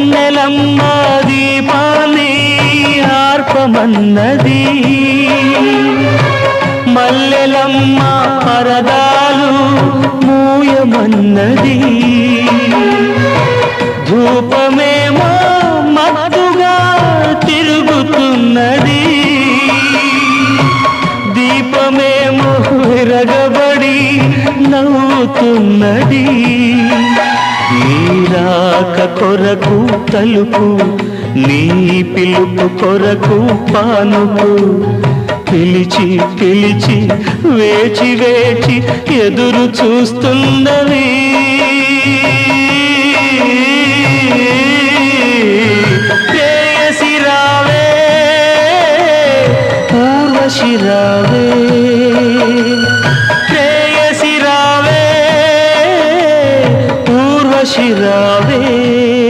వెన్నెలమ్మ దీపాన్ని ఆర్పమన్నది. మల్లెలమ్మ పరదాలు మూయమన్నది. ధూపమేమో మత్తుగా తిరుగుతున్నది. దీపమేమో విరగబడి నవ్వుతున్నది. నీరాక కొరకు తలుపు నీ పిలుపు కొరకు పానుపు పిలిచి పిలిచి వేచి వేచి ఎదురు చూస్తున్నవి ప్రేయసి రావే ఊర్వశి ಕಾಶಿರಾವೇ